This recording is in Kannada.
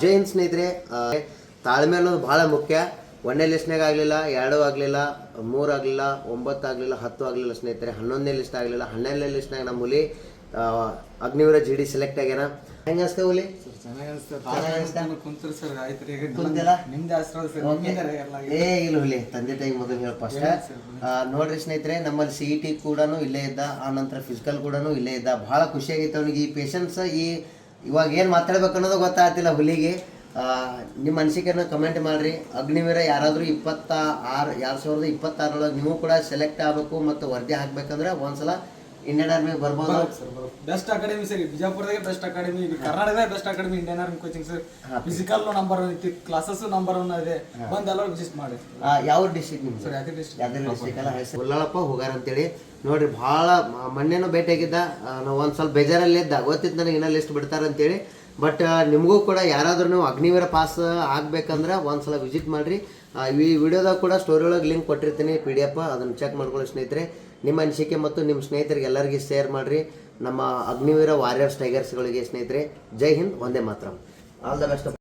ಜೈ ಹಿಂದ್ ಸ್ನೇಹಿತರೆ ಆ, ತಾಳ್ಮೆ ಅನ್ನೋದು ಭಾಳ ಮುಖ್ಯ. ಒಂದನೇ ಲಿಸ್ಟ್ನಾಗ ಆಗಲಿಲ್ಲ ಎರಡು ಆಗಲಿಲ್ಲ ಮೂರು ಆಗಲಿಲ್ಲ ಒಂಬತ್ತು ಆಗಲಿಲ್ಲ ಹತ್ತು ಆಗಲಿಲ್ಲ ಸ್ನೇಹಿತರೆ. ಹನ್ನೊಂದನೇ ಲಿಸ್ಟ್ ಆಗಲಿಲ್ಲ. ಹನ್ನೆರಡನೇ ಲಿಸ್ಟ್ನಾಗ ನಮ್ಮ ಹುಲಿ ಆ, ಅಗ್ನಿವೀರ ಜಿ ಡಿ ಸೆಲೆಕ್ಟ್ ಆಗ್ಯಾನ. ಹೆಂಗೆ ಅನಿಸ್ತೇವೆ ಹುಲಿ. ಏ ಇಲ್ಲ ಹುಲಿ ತಂದೆ ತಾಯಿ ಮೊದಲು ಹೇಳಪ್ಪ ಅಷ್ಟೇ. ನೋಡ್ರಿ ಸ್ನೇಹಿತರೆ ನಮ್ಮಲ್ಲಿ ಸಿ ಇ ಟಿ ಕೂಡ ಇಲ್ಲೇ ಇದ್ದ ಆ ನಂತರ ಫಿಸಿಕಲ್ ಕೂಡ ಇಲ್ಲೇ ಇದ್ದ. ಭಾಳ ಖುಷಿಯಾಗಿತ್ತು ಅವನಿಗೆ. ಈ ಪೇಷನ್ಸ್ ಈ ಇವಾಗ ಏನು ಮಾತಾಡ್ಬೇಕು ಅನ್ನೋದು ಗೊತ್ತಾಗ್ತಿಲ್ಲ ಹುಲಿಗೆ. ನಿಮ್ಮ ಅನಿಸಿಕೆನ ಕಮೆಂಟ್ ಮಾಡಿರಿ. ಅಗ್ನಿವೀರ ಯಾರಾದರೂ ಇಪ್ಪತ್ತ ಆರು ಎರಡು ಸಾವಿರದ ಇಪ್ಪತ್ತಾರರೊಳಗೆ ನೀವು ಕೂಡ ಸೆಲೆಕ್ಟ್ ಆಗಬೇಕು ಮತ್ತು ವರದಿ ಒಂದು ಒಂದ್ಸಲ ಇಂಡಿಯನ್ ಆರ್ಮಿ ಬರ್ಬೋದು. ಬೆಸ್ಟ್ ಅಕಾಡೆಮಿ ಸರಿ ಬಿಜಾಪುರದಾಗೆ ಬೆಸ್ಟ್ ಅಕಾಡೆಮಿ ಕರ್ನಾಟಕದಾಗ best academy Indian army coaching sir. Physical number one ಇತ್ತು ಕ್ಲಾಸಸ್ ನಂಬರ್ ಒನ್ ಇದೆ. ಬಂದ ಎಲ್ಲರೂ ವಿಸಿಟ್ ಮಾಡಿ. ಆ, ಯಾವ ಡಿಸ್ಟ್ರಿಕ್ಟ್ ನಿಮ್ಮ ಸರ್ ಯಾಕೆ ಡಿಸ್ಟ್ರಿಕ್ಟ್ ಯಾವ್ದು ಡಿಸ್ಟ್ರಿಕ್ಟ್ ಅಲ್ಲ? ಹೋಗಾರ ಅಂತೇಳಿ. ನೋಡ್ರಿ ಭಾಳ ಮೊನ್ನೆನೂ ಭೇಟಿಯಾಗಿದ್ದ ನಾವು ಒಂದು ಸ್ವಲ್ಪ ಬೇಜಾರಲ್ಲಿ ಇದ್ದ. ಗೊತ್ತಿತ್ತು ನನಗೆ ಇನ್ನೂ ಲಿಸ್ಟ್ ಬಿಡ್ತಾರೆ ಅಂತೇಳಿ ಬಟ್ ನಿಮಗೂ ಕೂಡ ಯಾರಾದ್ರೂ ನೀವು ಅಗ್ನಿವೀರ ಪಾಸ್ ಆಗ್ಬೇಕಂದ್ರೆ ಒಂದು ಸಲ ವಿಸಿಟ್ ಮಾಡಿರಿ ಈ ವಿಡಿಯೋದಾಗ ಕೂಡ ಸ್ಟೋರಿ ಒಳಗೆ ಲಿಂಕ್ ಕೊಟ್ಟಿರ್ತೀನಿ ಪಿ ಡಿ ಎಫ್ ಅದನ್ನು ಚೆಕ್ ಮಾಡ್ಕೊಳ್ಳಿ ಸ್ನೇಹಿತರೆ. ನಿಮ್ಮ ಅನಿಸಿಕೆ ಮತ್ತು ನಿಮ್ಮ ಸ್ನೇಹಿತರಿಗೆ ಎಲ್ಲರಿಗೂ ಶೇರ್ ಮಾಡಿರಿ. ನಮ್ಮ ಅಗ್ನಿವೀರ ವಾರಿಯರ್ಸ್ ಟೈಗರ್ಸ್ಗಳಿಗೆ ಸ್ನೇಹಿತರೆ. ಜೈ ಹಿಂದ್, ಒಂದೇ ಮಾತ್ರ. All the best